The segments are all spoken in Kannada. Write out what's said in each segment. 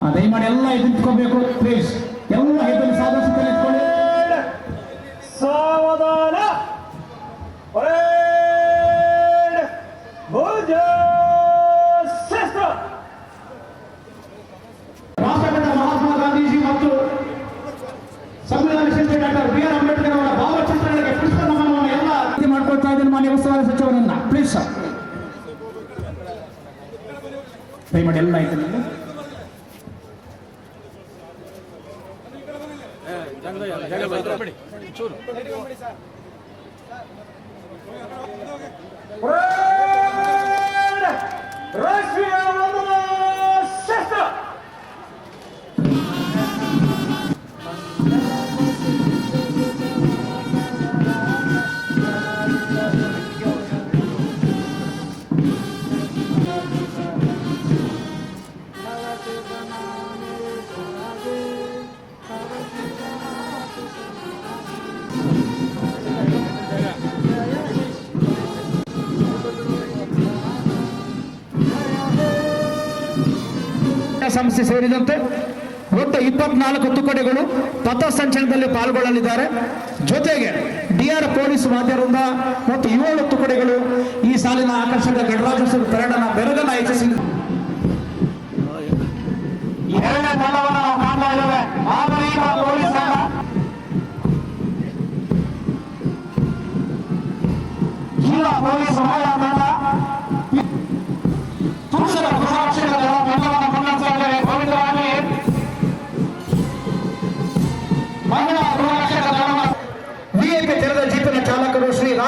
ದಯಮಾಡಿ ಎಲ್ಲ ಎದುರಿಸ್ಕೋಬೇಕು ಪ್ಲೀಸ್ ಎಲ್ಲ ಎದ್ದು ಸಾಧನೆ ಸಾವಧಾನ. ರಾಷ್ಟ್ರಪಿತ ಮಹಾತ್ಮ ಗಾಂಧೀಜಿ ಮತ್ತು ಸಂವಿಧಾನ ಶಿಲ್ಪಿ ಡಾಕ್ಟರ್ ಬಿ ಆರ್ ಅಂಬೇಡ್ಕರ್ ಅವರ ಭಾವಚಿತ್ರಗಳಿಗೆ ಪುಷ್ಪ ನಮನವನ್ನು ಎಲ್ಲ ಮಾಡ್ಕೊಳ್ತಾ ಇದ್ದೀನಿ ಮಾನ್ಯ ಉಸ್ತುವಾರಿ ಸಚಿವರನ್ನ. ಪ್ಲೀಸ್ ಸರ್ ದಯಮಾಡಿ ಎಲ್ಲ ಆಯ್ತು చూడు ಸಂಸ್ಥೆ ಸೇರಿದಂತೆ ಒಟ್ಟು ಇಪ್ಪತ್ನಾಲ್ಕು ತುಕಡಿಗಳು ಪಥಸಂಚಲನದಲ್ಲಿ ಪಾಲ್ಗೊಳ್ಳಲಿದ್ದಾರೆ. ಜೊತೆಗೆ ಡಿಆರ್ ಪೊಲೀಸ್ ವಾದ್ಯರಿಂದ ಮತ್ತು ಏಳು ತುಕಡಿಗಳು ಈ ಸಾಲಿನ ಆಕರ್ಷಕ ಗಣರಾಜ್ಯೋತ್ಸವ ಪ್ರಯಾಣ ಬೆರಗನ್ನ ಹೆಚ್ಚಿಸಿ ಎರಡನೇ ತಂಡವನ್ನು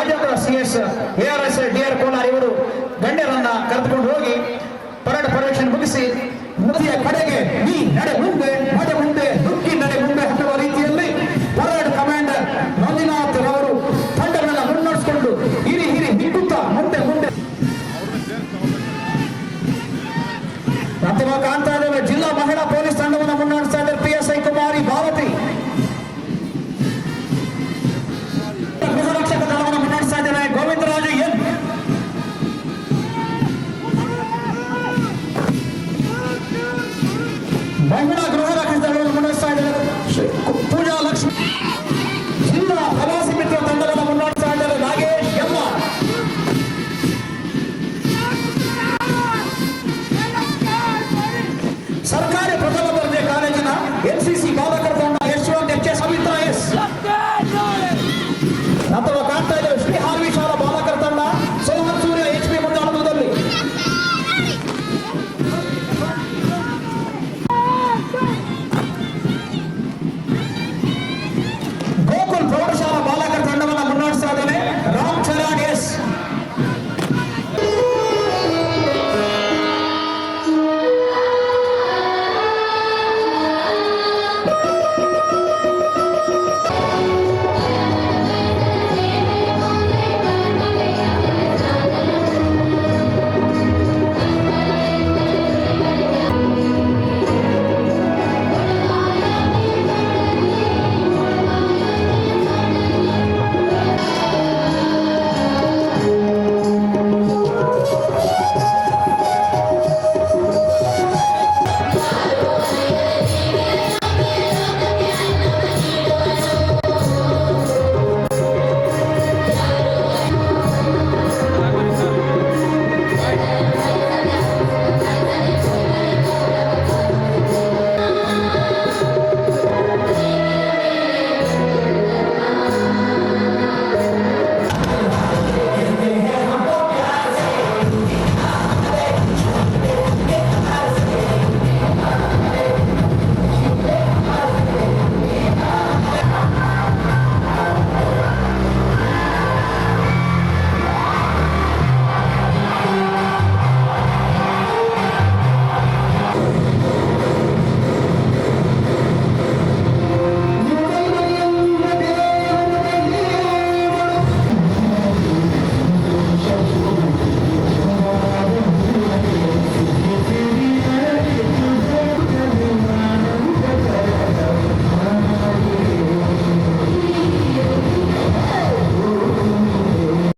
ಚಾಲಕರು A R S, D R Kolar ಇವರು ಗಣ್ಯರನ್ನ ಕರೆದುಕೊಂಡು ಹೋಗಿ ಪರೇಡ್ ಪರೀಕ್ಷೆ ಮುಗಿಸಿ ನದಿಯ ಕಡೆಗೆ ನೀ ನಡೆ ಮುಂದೆ. ಮಹಿಳಾ ಗೃಹರಕ್ಷಕ ದಳವನ್ನು ಮುನ್ನಡೆಸ್ತಾ ಇದ್ದಾರೆ. ಲಕ್ಷ್ಮಿ. ಜಿಲ್ಲಾ ಪ್ರವಾಸಿ ಮಿತ್ರ ತಂಡವನ್ನು ಮುನ್ನಡೆಸ್ತಾ ಎಮ್ಮ. ಸರ್ಕಾರಿ ಪ್ರಥಮ ದರ್ಜೆ ಕಾಲೇಜಿನ ಎನ್ಸಿಸಿ